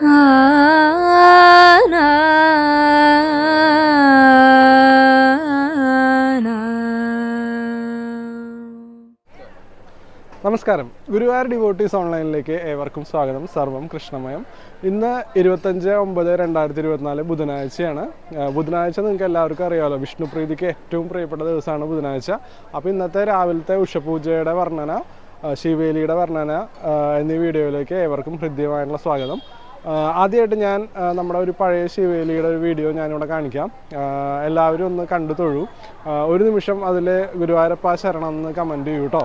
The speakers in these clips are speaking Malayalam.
നമസ്കാരം. ഗുരുവായൂർ ഡിവോട്ടീസ് ഓൺലൈനിലേക്ക് ഏവർക്കും സ്വാഗതം. സർവം കൃഷ്ണമയം. ഇന്ന് ഇരുപത്തഞ്ച് ഒമ്പത് രണ്ടായിരത്തി ഇരുപത്തിനാല് ബുധനാഴ്ചയാണ് ബുധനാഴ്ച നിങ്ങൾക്ക് എല്ലാവർക്കും അറിയാമല്ലോ വിഷ്ണുപ്രീതിക്ക് ഏറ്റവും പ്രിയപ്പെട്ട ദിവസമാണ് ബുധനാഴ്ച. അപ്പോൾ ഇന്നത്തെ രാവിലത്തെ ഉഷപൂജയുടെ വർണന ശിവേലിയുടെ വർണന എന്നീ വീഡിയോയിലേക്ക് ഏവർക്കും ഹൃദ്യമായിട്ടുള്ള സ്വാഗതം. ആദ്യമായിട്ട് ഞാൻ നമ്മുടെ ഒരു പഴയ ശിവേലിയുടെ ഒരു വീഡിയോ ഞാനിവിടെ കാണിക്കാം. എല്ലാവരും ഒന്ന് കണ്ടു തൊഴു. ഒരു നിമിഷം അതിൽ ഗുരുവായൂരപ്പ ശരണം എന്ന് കമന്റ് ചെയ്യൂ കേട്ടോ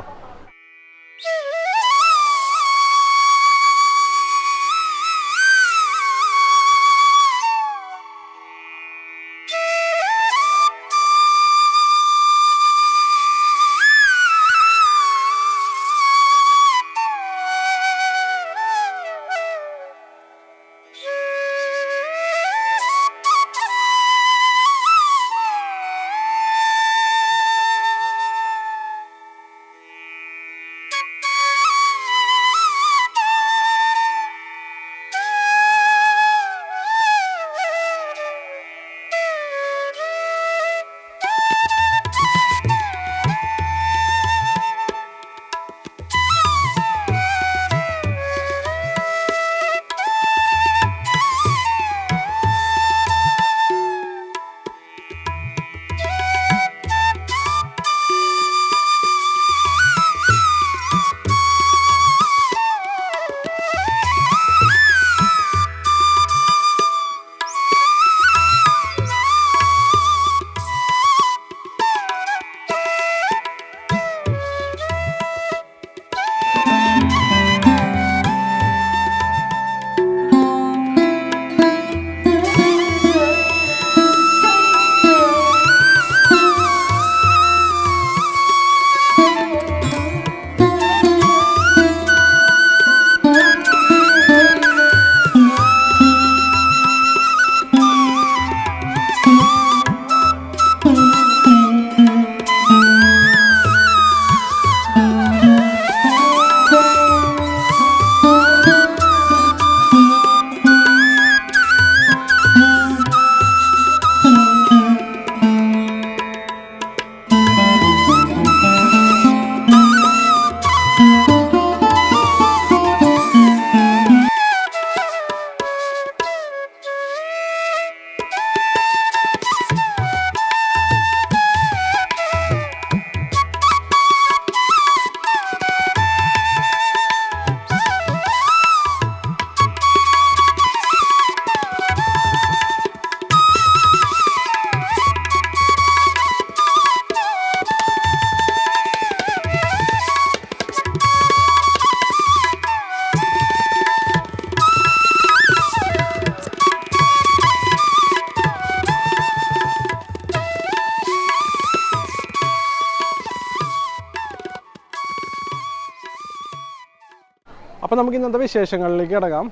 അപ്പോൾ നമുക്ക് ഇന്നത്തെ വിശേഷങ്ങളിലേക്ക് കിടക്കാം.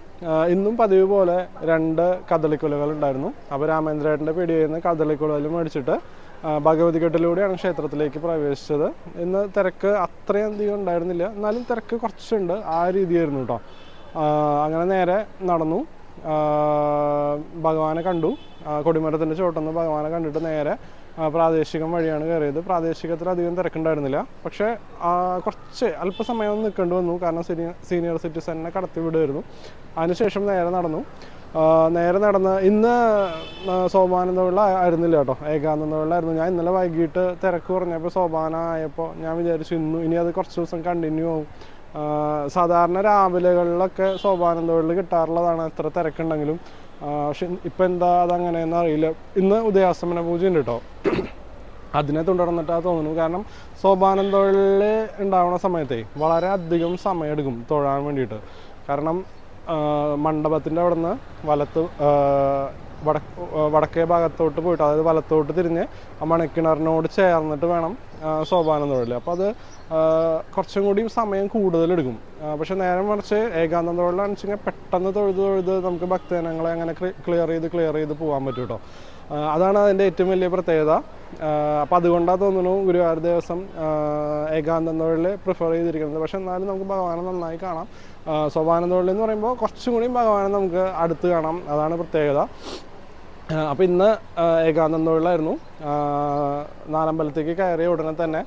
ഇന്നും പതിവ് പോലെ രണ്ട് കദളിക്കുലകൾ ഉണ്ടായിരുന്നു. അപ്പോൾ രാമേന്ദ്രേട്ടന്റെ പിടിയിൽ നിന്ന് കദളിക്കുലകൾ മേടിച്ചിട്ട് ആഹ് ഭഗവതികെട്ടിലൂടെയാണ് ക്ഷേത്രത്തിലേക്ക് പ്രവേശിച്ചത്. ഇന്ന് തിരക്ക് അത്രയും അധികം ഉണ്ടായിരുന്നില്ല. എന്നാലും തിരക്ക് കുറച്ചുണ്ട്. ആ രീതിയായിരുന്നു കേട്ടോ അങ്ങനെ നേരെ നടന്നു. ഭഗവാനെ കണ്ടു. കൊടിമരത്തിന്റെ ചോട്ടെന്ന് ഭഗവാനെ കണ്ടിട്ട് നേരെ പ്രാദേശികം വഴിയാണ് കയറിയത്. പ്രാദേശികത്തിൽ അധികം തിരക്കുണ്ടായിരുന്നില്ല. പക്ഷേ കുറച്ച് അല്പസമയം നിൽക്കേണ്ടി വന്നു. കാരണം സീനിയർ സീനിയർ സിറ്റിസനെ കടത്തി വിടുമായിരുന്നു അതിനുശേഷം നേരെ നടന്നു. നേരെ നടന്ന് ഇന്ന് സോപാനന്ദ ആയിരുന്നില്ല കേട്ടോ. ഏകാനന്ദ വെള്ളമായിരുന്നു ഞാൻ ഇന്നലെ വൈകിട്ട് തിരക്ക് കുറഞ്ഞപ്പോൾ സോപാന ആയപ്പോൾ ഞാൻ വിചാരിച്ചു ഇന്നു ഇനി അത് കുറച്ച് ദിവസം കണ്ടിന്യൂ ആവും. സാധാരണ രാവിലെകളിലൊക്കെ സോപാനന്ദ കിട്ടാറുള്ളതാണ്. എത്ര തിരക്കുണ്ടെങ്കിലും പക്ഷെ ഇപ്പം എന്താ അതങ്ങനെയെന്ന് അറിയില്ല. ഇന്ന് ഉദയാസ്തമന പൂജ ഉണ്ട് കേട്ടോ അതിനെ തുടർന്നിട്ടാ തോന്നുന്നു. കാരണം സോപാനം സോപാനന്ദോളിൽ ഉണ്ടാവുന്ന സമയത്തെ വളരെ അധികം സമയമെടുക്കും തൊഴാൻ വേണ്ടിയിട്ട്. കാരണം മണ്ഡപത്തിന്റെ അവിടെ നിന്ന് വലത്ത് വടക്കേ ഭാഗത്തോട്ട് പോയിട്ട് അതായത് വലത്തോട്ട് തിരിഞ്ഞ് ആ മണക്കിണറിനോട് ചേർന്നിട്ട് വേണം സോപാനം തൊഴിൽ അപ്പോൾ അത് കുറച്ചും കൂടി സമയം കൂടുതലെടുക്കും. പക്ഷെ നേരം മറിച്ച് ഏകാന്തം തൊഴിലാണെന്ന് വെച്ച് കഴിഞ്ഞാൽ പെട്ടെന്ന് തൊഴുത് തൊഴുത് നമുക്ക് ഭക്തജനങ്ങളെ അങ്ങനെ ക്ലിയർ ചെയ്ത് ക്ലിയർ ചെയ്ത് പോകാൻ പറ്റും കേട്ടോ. അതാണ് അതിന്റെ ഏറ്റവും വലിയ പ്രത്യേകത. അപ്പോൾ അതുകൊണ്ടാണ് തോന്നുന്നു ഗുരുവായൂർ ദേവസ്വം ആ, ഏകാന്തം തൊഴിൽ പ്രിഫർ ചെയ്തിരിക്കുന്നത്. പക്ഷെ എന്നാലും നമുക്ക് ഭഗവാനെ നന്നായി കാണാം. സോപാനം തൊഴിൽ എന്ന് പറയുമ്പോൾ കുറച്ചും കൂടി ഭഗവാനെ നമുക്ക് അടുത്ത് കാണാം. അതാണ് പ്രത്യേകത. അപ്പോൾ ഇന്ന് ഏകാന്തം തൊഴിലായിരുന്നു. നാലമ്പലത്തേക്ക് കയറിയ ഉടനെ തന്നെ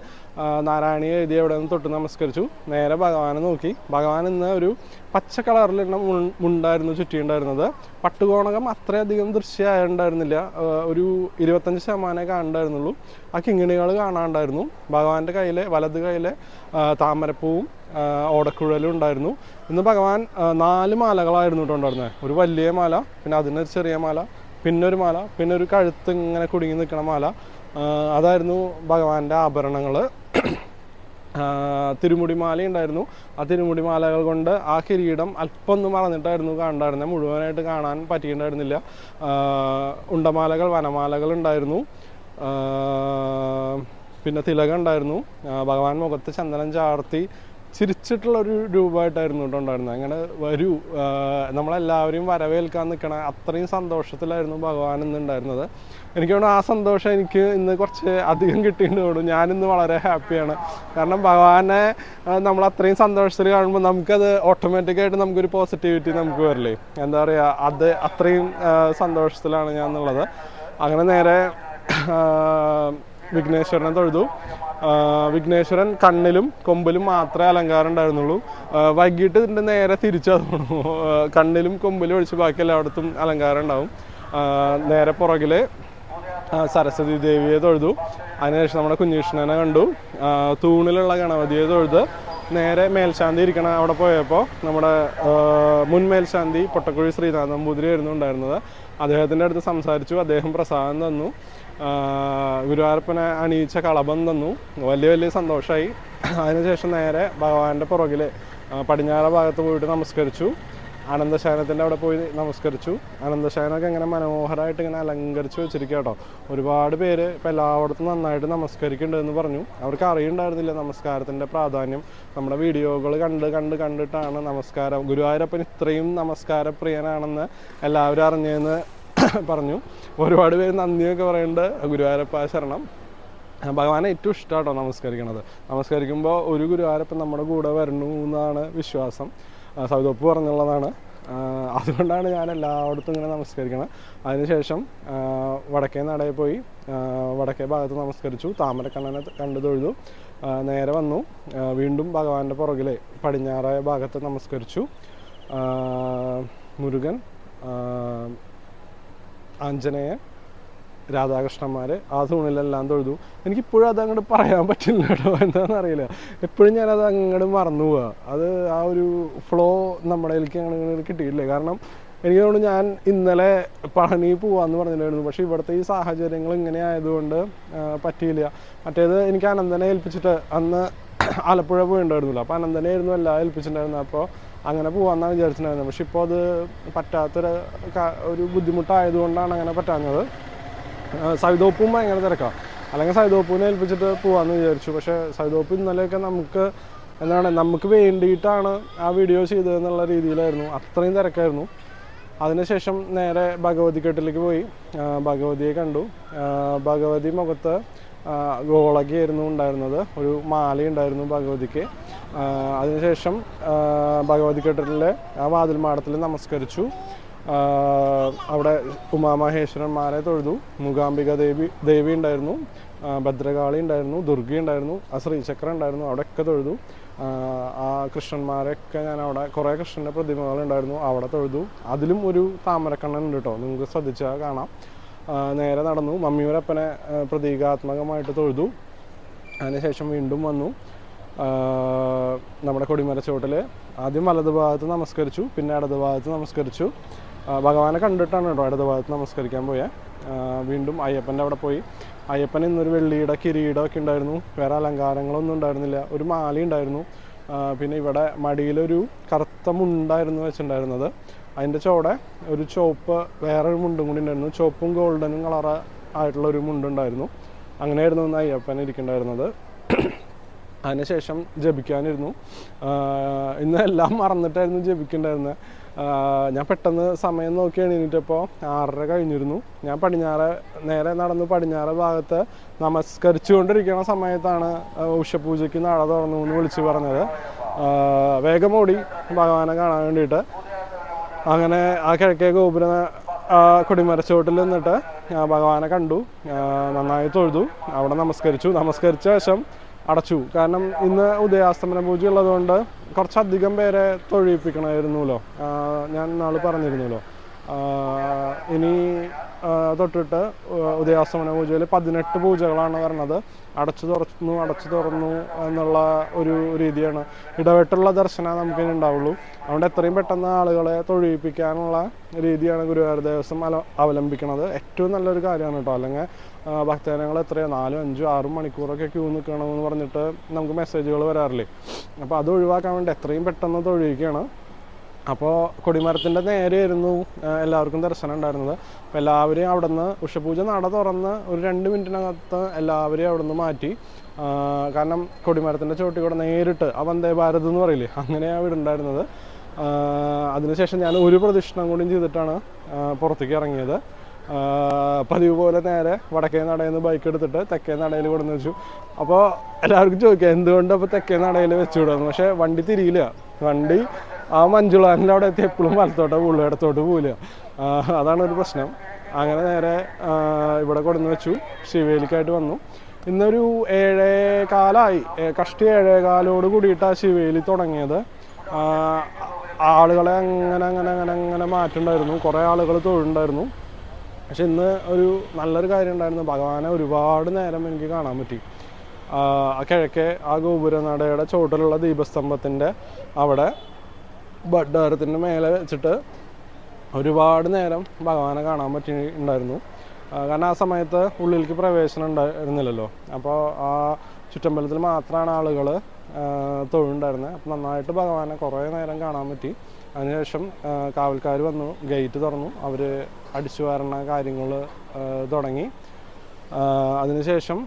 നാരായണി എഴുതിയ അവിടെ നിന്ന് തൊട്ട് നമസ്കരിച്ചു. നേരെ ഭഗവാനെ നോക്കി. ഭഗവാൻ ഇന്ന് ഒരു പച്ച കളറിലുള്ള മുണ്ടായിരുന്നു ചുറ്റിയുണ്ടായിരുന്നത്. പട്ടുകോണകം അത്രയധികം ദൃശ്യമായിട്ടുണ്ടായിരുന്നില്ല ഒരു ഇരുപത്തഞ്ച് ശതമാനമേ കാണണ്ടായിരുന്നുള്ളൂ ആ കിങ്ങിണികൾ കാണാണ്ടായിരുന്നു. ഭഗവാന്റെ കയ്യിലെ വലത് കയ്യിലെ താമരപ്പൂവും ഓടക്കുഴലും ഉണ്ടായിരുന്നു. ഇന്ന് ഭഗവാൻ നാല് മാലകളായിരുന്നു കേട്ടോ ഉണ്ടായിരുന്നത് ഒരു വലിയ മാല പിന്നെ അതിനൊരു ചെറിയ മാല പിന്നെ ഒരു മാല പിന്നെ ഒരു കഴുത്ത് ഇങ്ങനെ കുടുങ്ങി നിൽക്കുന്ന മാല. അതായിരുന്നു ഭഗവാന്റെ ആഭരണങ്ങൾ തിരുമുടിമാല ഉണ്ടായിരുന്നു. ആ തിരുമുടിമാലകൾ കൊണ്ട് ആ കിരീടം അല്പം ഒന്ന് മറന്നിട്ടായിരുന്നു കണ്ടായിരുന്നത് മുഴുവനായിട്ട് കാണാൻ പറ്റിയിട്ടുണ്ടായിരുന്നില്ല. ഉണ്ടമാലകൾ വനമാലകൾ ഉണ്ടായിരുന്നു. പിന്നെ തിലകം ഉണ്ടായിരുന്നു. ഭഗവാൻ മുഖത്ത് ചന്ദനം ചാർത്തി ചിരിച്ചിട്ടുള്ള ഒരു രൂപമായിട്ടായിരുന്നു ഉണ്ടായിരുന്നത്. അങ്ങനെ വരൂ. നമ്മളെല്ലാവരെയും വരവേൽക്കാൻ നിൽക്കണ അത്രയും സന്തോഷത്തിലായിരുന്നു ഭഗവാൻ ഇന്നുണ്ടായിരുന്നത് എനിക്ക് തോന്നുന്നു ആ സന്തോഷം എനിക്ക് ഇന്ന് കുറച്ച് അധികം കിട്ടിയിട്ടുണ്ട് ഞാനിന്ന് വളരെ ഹാപ്പിയാണ്. കാരണം ഭഗവാനെ നമ്മൾ അത്രയും സന്തോഷത്തിൽ കാണുമ്പോൾ നമുക്കത് ഓട്ടോമാറ്റിക്കായിട്ട് നമുക്കൊരു പോസിറ്റിവിറ്റി നമുക്ക് വരില്ലേ? എന്താ പറയുക അത് അത്രയും സന്തോഷത്തിലാണ് ഞാൻ എന്നുള്ളത് അങ്ങനെ നേരെ വിഘ്നേശ്വരനെ തൊഴുതു. വിഘ്നേശ്വരൻ കണ്ണിലും കൊമ്പിലും മാത്രമേ അലങ്കാരം ഉണ്ടായിരുന്നുള്ളൂ. വൈകിട്ട് ഇതിന്റെ നേരെ തിരിച്ചു തോന്നുന്നു കണ്ണിലും കൊമ്പിലും ഒഴിച്ച് ബാക്കി എല്ലായിടത്തും അലങ്കാരം ഉണ്ടാവും. നേരെ പുറകിൽ ആ, സരസ്വതി ദേവിയെ തൊഴുതു. അതിനുശേഷം നമ്മുടെ കുഞ്ഞീഷ്ണനെ കണ്ടു. തൂണിലുള്ള ഗണപതിയെ തൊഴുത് നേരെ മേൽശാന്തി ഇരിക്കണ അവിടെ പോയപ്പോൾ നമ്മുടെ മുൻ മേൽശാന്തി പൊട്ടക്കുഴി ശ്രീനാഥ് നമ്പൂതിരി ആയിരുന്നു ഉണ്ടായിരുന്നത്. അദ്ദേഹത്തിന്റെ അടുത്ത് സംസാരിച്ചു. അദ്ദേഹം പ്രസാദം തന്നു. ഗുരുവായൂരപ്പനെ അണിയിച്ച കളഭം തന്നു. വലിയ വലിയ സന്തോഷമായി അതിനുശേഷം നേരെ ഭഗവാന്റെ പുറകിൽ പടിഞ്ഞാറ ഭാഗത്ത് പോയിട്ട് നമസ്കരിച്ചു. അനന്തശയനത്തിന്റെ അവിടെ പോയി നമസ്കരിച്ചു. അനന്തശയനമൊക്കെ ഇങ്ങനെ മനോഹരമായിട്ട് ഇങ്ങനെ അലങ്കരിച്ച് വെച്ചിരിക്കുക കേട്ടോ ഒരുപാട് പേര് ഇപ്പം എല്ലായിടത്തും നന്നായിട്ട് നമസ്കരിക്കുന്നുണ്ട് എന്ന് പറഞ്ഞു. അവർക്ക് അറിയുണ്ടായിരുന്നില്ല നമസ്കാരത്തിന്റെ പ്രാധാന്യം. നമ്മുടെ വീഡിയോകൾ കണ്ട് കണ്ട് കണ്ടിട്ടാണ് നമസ്കാരം. ഗുരുവായൂരപ്പൻ ഇത്രയും നമസ്കാര പ്രിയനാണെന്ന് എല്ലാവരും അറിഞ്ഞതെന്ന് പറഞ്ഞു. ഒരുപാട് പേര് നന്ദിയൊക്കെ പറയുന്നുണ്ട്. ഗുരുവായൂരപ്പ ശരണം. ഭഗവാനെ ഏറ്റവും ഇഷ്ടമാട്ടോ നമസ്കരിക്കണത്. നമസ്കരിക്കുമ്പോൾ ഒരു ഗുരുവായൂരപ്പൻ നമ്മുടെ കൂടെ വരണു എന്നാണ് വിശ്വാസം. സൗദപ്പ് പറഞ്ഞുള്ളതാണ്. അതുകൊണ്ടാണ് ഞാൻ എല്ലായിടത്തും ഇങ്ങനെ നമസ്കരിക്കണം അതിനുശേഷം വടക്കേ നടയിൽ പോയി വടക്കേ ഭാഗത്ത് നമസ്കരിച്ചു. താമരക്കണ്ണനെ കണ്ടു തൊഴുതു. നേരെ വന്നു. വീണ്ടും ഭഗവാന്റെ പുറകിലെ പടിഞ്ഞാറായ ഭാഗത്ത് നമസ്കരിച്ചു. മുരുകൻ ആ, ആഞ്ജനേയൻ രാധാകൃഷ്ണന്മാർ ആ തൂണിലെല്ലാം തൊഴുതു. എനിക്കിപ്പോഴും അത് അങ്ങോട്ട് പറയാൻ പറ്റില്ല കേട്ടോ എന്താണെന്ന് അറിയില്ല എപ്പോഴും ഞാനത് അങ്ങോട്ട് മറന്നു പോവുക അത് ആ ഒരു ഫ്ലോ നമ്മുടെ എനിക്ക് അങ്ങനെ കിട്ടിയിട്ടില്ല? കാരണം എനിക്ക് തോന്നുന്നു ഞാൻ ഇന്നലെ പഴനി പോവാന്ന് പറഞ്ഞിട്ടുണ്ടായിരുന്നു. പക്ഷേ ഇവിടുത്തെ ഈ സാഹചര്യങ്ങൾ ഇങ്ങനെ ആയതുകൊണ്ട് പറ്റിയില്ല. മറ്റേത് എനിക്ക് അനന്തനെ ഏൽപ്പിച്ചിട്ട് അന്ന് ആലപ്പുഴ പോയിണ്ടായിരുന്നില്ല. അപ്പോൾ അനന്തനെ ആയിരുന്നു എല്ലാം ഏൽപ്പിച്ചിട്ടുണ്ടായിരുന്നത്. അപ്പോൾ അങ്ങനെ പോകാമെന്നാണ് വിചാരിച്ചിട്ടുണ്ടായിരുന്നത് പക്ഷെ ഇപ്പോൾ അത് പറ്റാത്തൊരു ഒരു ബുദ്ധിമുട്ടായതുകൊണ്ടാണ് അങ്ങനെ പറ്റാഞ്ഞത്. സൈതോപ്പും ഭയങ്കര തിരക്കാണ് അല്ലെങ്കിൽ സൈതോപ്പൂനെ ഏൽപ്പിച്ചിട്ട് പോവാന്ന് വിചാരിച്ചു. പക്ഷേ സൈതോപ്പ് ഇന്നലെയൊക്കെ നമുക്ക് എന്താണ് നമുക്ക് വേണ്ടിയിട്ടാണ് ആ വീഡിയോ ചെയ്തതെന്നുള്ള രീതിയിലായിരുന്നു. അത്രയും തിരക്കായിരുന്നു. അതിനുശേഷം നേരെ ഭഗവതി കെട്ടിലേക്ക് പോയി ഭഗവതിയെ കണ്ടു. ഭഗവതി മുഖത്ത് ഗോളകിയായിരുന്നു ഉണ്ടായിരുന്നത്. ഒരു മാല ഉണ്ടായിരുന്നു ഭഗവതിക്ക്. അതിനുശേഷം ഭഗവതി കെട്ടിലെ ആ വാതിൽ മാടത്തിൽ നമസ്കരിച്ചു. അവിടെ ഉമാമഹേശ്വരന്മാരെ തൊഴുതു. മൂകാംബിക ദേവി ദേവി ഉണ്ടായിരുന്നു. ഭദ്രകാളി ഉണ്ടായിരുന്നു. ദുർഗി ഉണ്ടായിരുന്നു. ആ ശ്രീചക്രം ഉണ്ടായിരുന്നു. അവിടെയൊക്കെ തൊഴുതു. ആ, കൃഷ്ണന്മാരെയൊക്കെ ഞാൻ അവിടെ കുറേ കൃഷ്ണന്റെ പ്രതിമകളുണ്ടായിരുന്നു അവിടെ തൊഴുതു. അതിലും ഒരു താമരക്കണ്ണൻ ഉണ്ട് കേട്ടോ. നിങ്ങൾക്ക് ശ്രദ്ധിച്ചാൽ കാണാം. നേരെ നടന്നു. മമ്മിയൂരപ്പനെ പ്രതീകാത്മകമായിട്ട് തൊഴുതു. അതിനുശേഷം വീണ്ടും വന്നു. നമ്മുടെ കൊടിമരച്ചോട്ടിൽ ആദ്യം വലത് ഭാഗത്ത് നമസ്കരിച്ചു പിന്നെ ഇടത് ഭാഗത്ത് നമസ്കരിച്ചു. ഭഗവാനെ കണ്ടിട്ടാണ് കേട്ടോ ഇടത് ഭാഗത്ത് നമസ്കരിക്കാൻ പോയത് വീണ്ടും അയ്യപ്പന്റെ അവിടെ പോയി. അയ്യപ്പൻ ഇന്നൊരു വെള്ളിയുടെ കിരീടമൊക്കെ ഉണ്ടായിരുന്നു. വേറെ അലങ്കാരങ്ങളൊന്നും ഉണ്ടായിരുന്നില്ല. ഒരു മാല ഉണ്ടായിരുന്നു. പിന്നെ ഇവിടെ മടിയിലൊരു കറുത്ത മുണ്ടായിരുന്നു വെച്ചിട്ടുണ്ടായിരുന്നത്. അതിന്റെ ചോടെ ഒരു ചുവപ്പ് വേറൊരു മുണ്ടും കൂടി ഉണ്ടായിരുന്നു. ചുവപ്പും ഗോൾഡനും കളർ ആയിട്ടുള്ള ഒരു മുണ്ടുണ്ടായിരുന്നു. അങ്ങനെയായിരുന്നു അയ്യപ്പൻ ഇരിക്കുന്നുണ്ടായിരുന്നത്. അതിനുശേഷം ജപിക്കാനിരുന്നു. ഇന്ന് എല്ലാം മറന്നിട്ടായിരുന്നു ജപിക്കണ്ടായിരുന്നത് ഞാൻ പെട്ടെന്ന് സമയം നോക്കി എണീറ്റപ്പോൾ ആറര കഴിഞ്ഞിരുന്നു. ഞാൻ പടിഞ്ഞാറ് നേരെ നടന്ന് പടിഞ്ഞാറ് ഭാഗത്ത് നമസ്കരിച്ചുകൊണ്ടിരിക്കുന്ന സമയത്താണ് ഉഷപൂജയ്ക്ക് നട തുറന്നു എന്ന് വിളിച്ചു പറഞ്ഞത്. വേഗം ഓടി ഭഗവാനെ കാണാൻ വേണ്ടിയിട്ട്. അങ്ങനെ ആ കിഴക്കേ ഗോപുര കൊടിമരച്ചോട്ടിൽ നിന്നിട്ട് ഭഗവാനെ കണ്ടു. നന്നായി തൊഴുതു. അവിടെ നമസ്കരിച്ചു. നമസ്കരിച്ച ശേഷം അടച്ചു. കാരണം ഇന്ന് ഉദയാസ്തമന പൂജ ഉള്ളതുകൊണ്ട് കുറച്ചധികം പേരെ തൊഴിപ്പിക്കണമായിരുന്നല്ലോ ഞാൻ നാൾ പറഞ്ഞിരുന്നല്ലോ ഇനി തൊട്ടിട്ട് ഉദയാസമന പൂജയിൽ പതിനെട്ട് പൂജകളാണ് വരണത്. അടച്ചു തുറന്നു അടച്ചു തുറന്നു എന്നുള്ള ഒരു രീതിയാണ് ഇടവിട്ടുള്ള ദർശനം നമുക്കിനി ഉണ്ടാവുള്ളൂ. അതുകൊണ്ട് എത്രയും പെട്ടെന്ന് ആളുകളെ തൊഴിപ്പിക്കാനുള്ള രീതിയാണ് ഗുരുവായൂർ ദേവസ്വം അല അവലംബിക്കുന്നത് ഏറ്റവും നല്ലൊരു കാര്യമാണ് കേട്ടോ. അല്ലെങ്കിൽ ഭക്തജനങ്ങൾ എത്രയോ നാലും അഞ്ചും ആറും മണിക്കൂറൊക്കെ ക്യൂ നിൽക്കണമെന്ന് പറഞ്ഞിട്ട് നമുക്ക് മെസ്സേജുകൾ വരാറില്ലേ? അപ്പോൾ അത് ഒഴിവാക്കാൻ വേണ്ടി എത്രയും പെട്ടെന്ന് തൊഴിയിക്കുകയാണ് അപ്പോൾ കൊടിമരത്തിന്റെ നേരെ ആയിരുന്നു എല്ലാവർക്കും ദർശനം ഉണ്ടായിരുന്നത്. അപ്പോൾ എല്ലാവരെയും അവിടെ നിന്ന് ഉഷപൂജ നട തുറന്ന് ഒരു രണ്ട് മിനിറ്റിനകത്ത് എല്ലാവരെയും അവിടെ നിന്ന് മാറ്റി കാരണം കൊടിമരത്തിന്റെ ചോട്ടിൽ കൂടെ നേരിട്ട് ആ വന്ദേ ഭാരത് എന്ന് പറയില്ലേ അങ്ങനെയാണ് ഇവിടെ ഉണ്ടായിരുന്നത്. അതിനുശേഷം ഞാൻ ഒരു പ്രദക്ഷിണം കൂടിയും ചെയ്തിട്ടാണ് പുറത്തേക്ക് ഇറങ്ങിയത്. പതിവ് പോലെ നേരെ വടക്കേ നടയിൽ നിന്ന് ബൈക്ക് എടുത്തിട്ട് തെക്കേ നടയിൽ കൊണ്ടുവന്ന് വെച്ചു. അപ്പോൾ എല്ലാവർക്കും ചോദിക്കാം എന്തുകൊണ്ട് അപ്പോൾ തെക്കേ നടയിൽ വെച്ചു വിടുന്നു പക്ഷേ വണ്ടി തിരിയില്ല. വണ്ടി ആ മഞ്ജുളാനിന്റെ അവിടെ എത്തി എപ്പോഴും വലത്തോട്ടോ പോകുള്ളൂ പോവില്ല അതാണ് ഒരു പ്രശ്നം. അങ്ങനെ നേരെ ഇവിടെ കൊടുന്ന് വെച്ചു. ശിവേലിക്കായിട്ട് വന്നു. ഇന്നൊരു ഏഴേ കാലായി. കഷ്ടി ഏഴേ കാലോട് കൂടിയിട്ടാണ് ശിവേലി തുടങ്ങിയത്. ആളുകളെ അങ്ങനെ അങ്ങനെ അങ്ങനെ അങ്ങനെ മാറ്റുണ്ടായിരുന്നു. കുറേ ആളുകൾ തൊഴുണ്ടായിരുന്നു. പക്ഷെ ഇന്ന് ഒരു നല്ലൊരു കാര്യം ഉണ്ടായിരുന്നു. ഭഗവാനെ ഒരുപാട് നേരം എനിക്ക് കാണാൻ പറ്റി. കിഴക്കേ ആ ഗോപുരനടയുടെ ചുവട്ടിലുള്ള ദീപസ്തംഭത്തിന്റെ അവിടെ ഭണ്ഡാരത്തിന്റെ മേലെ വെച്ചിട്ട് ഒരുപാട് നേരം ഭഗവാനെ കാണാൻ പറ്റി ഉണ്ടായിരുന്നു കാരണം ആ സമയത്ത് ഉള്ളിലേക്ക് പ്രവേശനം ഉണ്ടായിരുന്നില്ലല്ലോ. അപ്പോൾ ആ ചുറ്റമ്പലത്തിൽ മാത്രമാണ് ആളുകൾ തൊഴുണ്ടായിരുന്നത്. അപ്പം നന്നായിട്ട് ഭഗവാനെ കുറേ നേരം കാണാൻ പറ്റി. അതിനുശേഷം കാവൽക്കാർ വന്നു ഗേറ്റ് തുറന്നു. അവർ അടിച്ചു വരണ കാര്യങ്ങൾ തുടങ്ങി. അതിനുശേഷം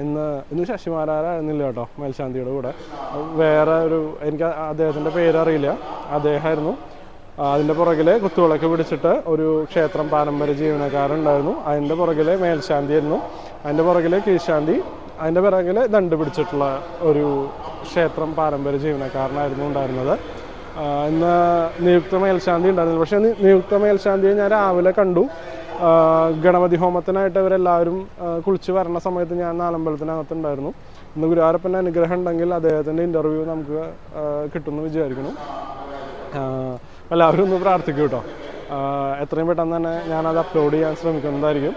ഇന്ന് ഇന്ന് ശശിമാരായിരുന്നില്ല കേട്ടോ മേൽശാന്തിയുടെ കൂടെ. വേറെ ഒരു എനിക്ക് അദ്ദേഹത്തിന്റെ പേരറിയില്ല. അദ്ദേഹമായിരുന്നു. അതിന്റെ പുറകിൽ കുത്തുവിളക്ക് പിടിച്ചിട്ട് ഒരു ക്ഷേത്രം പാരമ്പര്യ ജീവനക്കാരുണ്ടായിരുന്നു. അതിന്റെ പുറകിൽ മേൽശാന്തിയായിരുന്നു. അതിന്റെ പുറകിൽ കീഴ്ശാന്തി. അതിന്റെ പിറകിൽ ദണ്ട് പിടിച്ചിട്ടുള്ള ഒരു ക്ഷേത്രം പാരമ്പര്യ ജീവനക്കാരനായിരുന്നു ഉണ്ടായിരുന്നത്. ഇന്ന് നിയുക്ത മേൽശാന്തി ഉണ്ടായിരുന്നു. പക്ഷേ നിയുക്ത മേൽശാന്തിയെ ഞാൻ രാവിലെ കണ്ടു. ഗണപതി ഹോമത്തിനായിട്ട് ഇവരെല്ലാവരും ആ, കുളിച്ച് വരണ സമയത്ത് ഞാൻ നാലമ്പലത്തിനകത്തുണ്ടായിരുന്നു. ഇന്ന് ഗുരുവായൂരപ്പന്റെ അനുഗ്രഹം ഉണ്ടെങ്കിൽ അദ്ദേഹത്തിന്റെ ഇന്റർവ്യൂ നമുക്ക് കിട്ടുമെന്ന് വിചാരിക്കുന്നു. എല്ലാവരും ഒന്ന് പ്രാർത്ഥിക്കും കേട്ടോ. എത്രയും പെട്ടെന്ന് തന്നെ ഞാനത് അപ്ലോഡ് ചെയ്യാൻ ശ്രമിക്കുന്നതായിരിക്കും.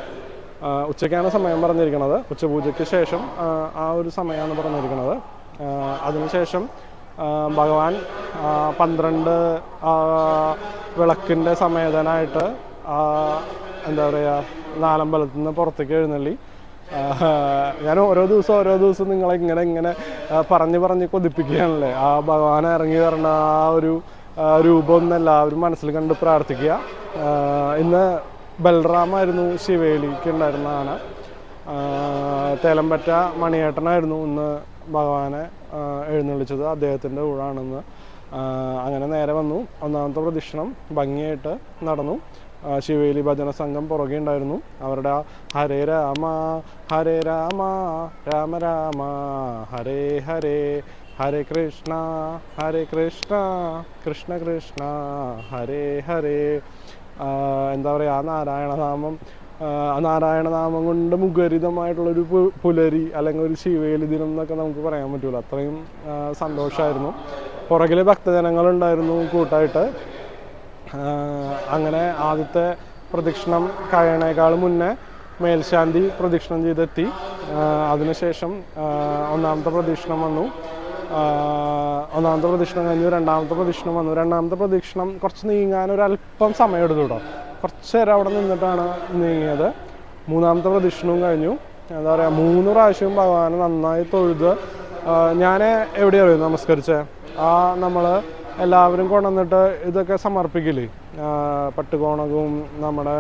ഉച്ചയ്ക്കാണ് സമയം പറഞ്ഞിരിക്കുന്നത് ഉച്ചപൂജയ്ക്ക് ശേഷം ആ ഒരു സമയമാണ് പറഞ്ഞിരിക്കുന്നത് അതിനുശേഷം ഭഗവാൻ പന്ത്രണ്ട് വിളക്കിന്റെ സമേതനായിട്ട് എന്താ പറയുക നാലമ്പലത്തിൽ നിന്ന് പുറത്തേക്ക് എഴുന്നള്ളി. ഞാൻ ഓരോ ദിവസം ഓരോ ദിവസം നിങ്ങളെ ഇങ്ങനെ ഇങ്ങനെ പറഞ്ഞ് പറഞ്ഞ് കൊതിപ്പിക്കുകയാണല്ലേ. ആ ഭഗവാൻ ഇറങ്ങി വരണ ആ ഒരു രൂപം ഒന്ന് എല്ലാവരും മനസ്സിൽ കണ്ട് പ്രാർത്ഥിക്കുക. ഇന്ന് ബൽറാമായിരുന്നു ശിവേലിക്ക് ഉണ്ടായിരുന്ന ആന. തേലമ്പറ്റ മണിയേട്ടനായിരുന്നു ഇന്ന് ഭഗവാനെ എഴുന്നള്ളിച്ചത്. അദ്ദേഹത്തിന്റെ ഊഴാണെന്ന്. അങ്ങനെ നേരെ വന്നു. ഒന്നാമത്തെ പ്രദക്ഷിണം ഭംഗിയായിട്ട് നടന്നു. ശിവേലി ഭജന സംഘം പുറകെ ഉണ്ടായിരുന്നു. അവരുടെ ഹരേ രാമ ഹരേ രാമ രാമ രാമ ഹരേ ഹരേ ഹരേ കൃഷ്ണ ഹരേ കൃഷ്ണ കൃഷ്ണ കൃഷ്ണ ഹരേ ഹരേ. എന്താ പറയുക ആ നാരായണനാമം നാരായണനാമം കൊണ്ട് മുഖരിതമായിട്ടുള്ളൊരു പുലരി അല്ലെങ്കിൽ ഒരു ശിവേലി ദിനം എന്നൊക്കെ നമുക്ക് പറയാൻ പറ്റുമല്ലോ അത്രയും സന്തോഷമായിരുന്നു പുറകിലെ ഭക്തജനങ്ങളുണ്ടായിരുന്നു കൂട്ടായിട്ട്. അങ്ങനെ ആദ്യത്തെ പ്രദക്ഷിണം കഴിയണേക്കാൾ മുന്നേ മേൽശാന്തി പ്രദക്ഷിണം ചെയ്തെത്തി. അതിനുശേഷം ഒന്നാമത്തെ പ്രദക്ഷിണം വന്നു. ഒന്നാമത്തെ പ്രദക്ഷിണം കഴിഞ്ഞു രണ്ടാമത്തെ പ്രദക്ഷിണം വന്നു. രണ്ടാമത്തെ പ്രദക്ഷിണം കുറച്ച് നീങ്ങാൻ അല്പം സമയം എടുത്തു കേട്ടോ കുറച്ച് നേരം അവിടെ നിന്നിട്ടാണ് നീങ്ങിയത്. മൂന്നാമത്തെ പ്രദക്ഷിണവും കഴിഞ്ഞു. എന്താ പറയുക മൂന്ന് പ്രാവശ്യം ഭഗവാനെ നന്നായി തൊഴുത് ഞാൻ എവിടെയാണ് നമസ്കരിച്ചേ. ആ നമ്മൾ എല്ലാവരും കൊണ്ടുവന്നിട്ട് ഇതൊക്കെ സമർപ്പിക്കില്ലേ? പട്ടുകോണകവും നമ്മുടെ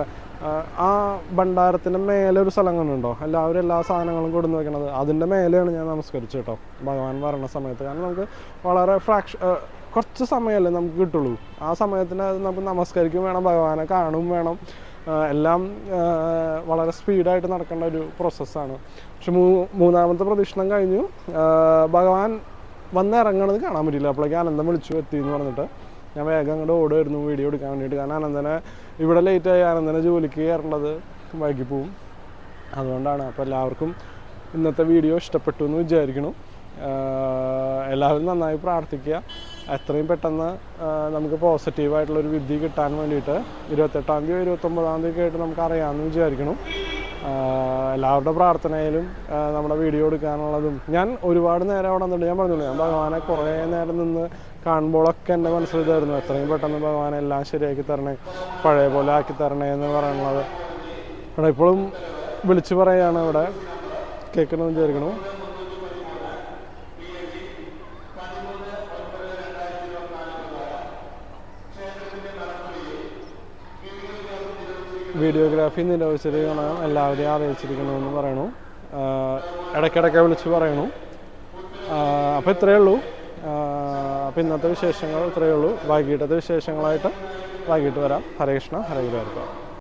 ആ ഭണ്ഡാരത്തിന്റെ മേലെ ഒരു സ്ഥലം കണ്ടുണ്ടോ എല്ലാവരും എല്ലാ സാധനങ്ങളും കൊടുന്ന് വെക്കണത്. അതിന്റെ മേലെയാണ് ഞാൻ നമസ്കരിച്ചു കേട്ടോ. ഭഗവാൻ വരണ സമയത്ത്. കാരണം നമുക്ക് വളരെ ഫ്രാക്ഷ കുറച്ച് സമയമല്ലേ നമുക്ക് കിട്ടുള്ളൂ. ആ സമയത്തിന് അത് നമുക്ക് നമസ്കരിക്കും വേണം ഭഗവാനെ കാണും വേണം. എല്ലാം വളരെ സ്പീഡായിട്ട് നടക്കേണ്ട ഒരു പ്രോസസ്സാണ് പക്ഷെ മൂ മൂന്നാമത്തെ പ്രദക്ഷിണം കഴിഞ്ഞു. ഭഗവാൻ വന്നിറങ്ങണത് കാണാൻ പറ്റില്ല അപ്പോഴേക്കും അനന്തം വിളിച്ചു എത്തി എന്ന് പറഞ്ഞിട്ട് ഞാൻ വേഗം അങ്ങോട്ട് ഓടുമായിരുന്നു വീഡിയോ എടുക്കാൻ വേണ്ടിയിട്ട്. കാരണം അനന്തനെ ഇവിടെ ലേറ്റായി അനന്തനെ ജോലിക്ക് കയറേണ്ടത് വൈകി പോവും. അതുകൊണ്ടാണ് അപ്പോൾ എല്ലാവർക്കും ഇന്നത്തെ വീഡിയോ ഇഷ്ടപ്പെട്ടു എന്ന് വിചാരിക്കണം എല്ലാവരും നന്നായി പ്രാർത്ഥിക്കുക. എത്രയും പെട്ടെന്ന് നമുക്ക് പോസിറ്റീവായിട്ടുള്ളൊരു വിധി കിട്ടാൻ വേണ്ടിയിട്ട് ഇരുപത്തെട്ടാം തീയതി ഇരുപത്തൊമ്പതാം തീയതി ആയിട്ട് നമുക്ക് അറിയാമെന്ന് വിചാരിക്കണം എല്ലാവരുടെ പ്രാർത്ഥനയിലും നമ്മുടെ വീഡിയോ എടുക്കാനുള്ളതും. ഞാൻ ഒരുപാട് നേരം അവിടെ നിന്നിട്ട് ഞാൻ പറഞ്ഞില്ലേ ഞാൻ ഭഗവാനെ കുറേ നേരം നിന്ന് കാണുമ്പോഴൊക്കെ എന്റെ മനസ്സിലിതായിരുന്നു എത്രയും പെട്ടെന്ന് ഭഗവാനെ എല്ലാം ശരിയാക്കി തരണേ പഴയ പോലെ ആക്കി തരണേ എന്ന് പറയുന്നത്. ഇപ്പോഴും വിളിച്ചു പറയാണ് ഇവിടെ. കേൾക്കണമെന്ന് വിചാരിക്കണം വീഡിയോഗ്രാഫി നിരോധിച്ചിരിക്കണം എല്ലാവരെയും അറിയിച്ചിരിക്കണമെന്ന് പറയണു. ഇടയ്ക്കിടയ്ക്ക് വിളിച്ച് പറയണു. അപ്പോൾ ഇത്രയേ ഉള്ളൂ. അപ്പോൾ ഇന്നത്തെ വിശേഷങ്ങൾ ഇത്രയേ ഉള്ളൂ. വൈകിട്ടത്തെ വിശേഷങ്ങളായിട്ട് വൈകിട്ട് വരാം. ഹരേ കൃഷ്ണ ഹരേ ഗുരുവായൂരപ്പ.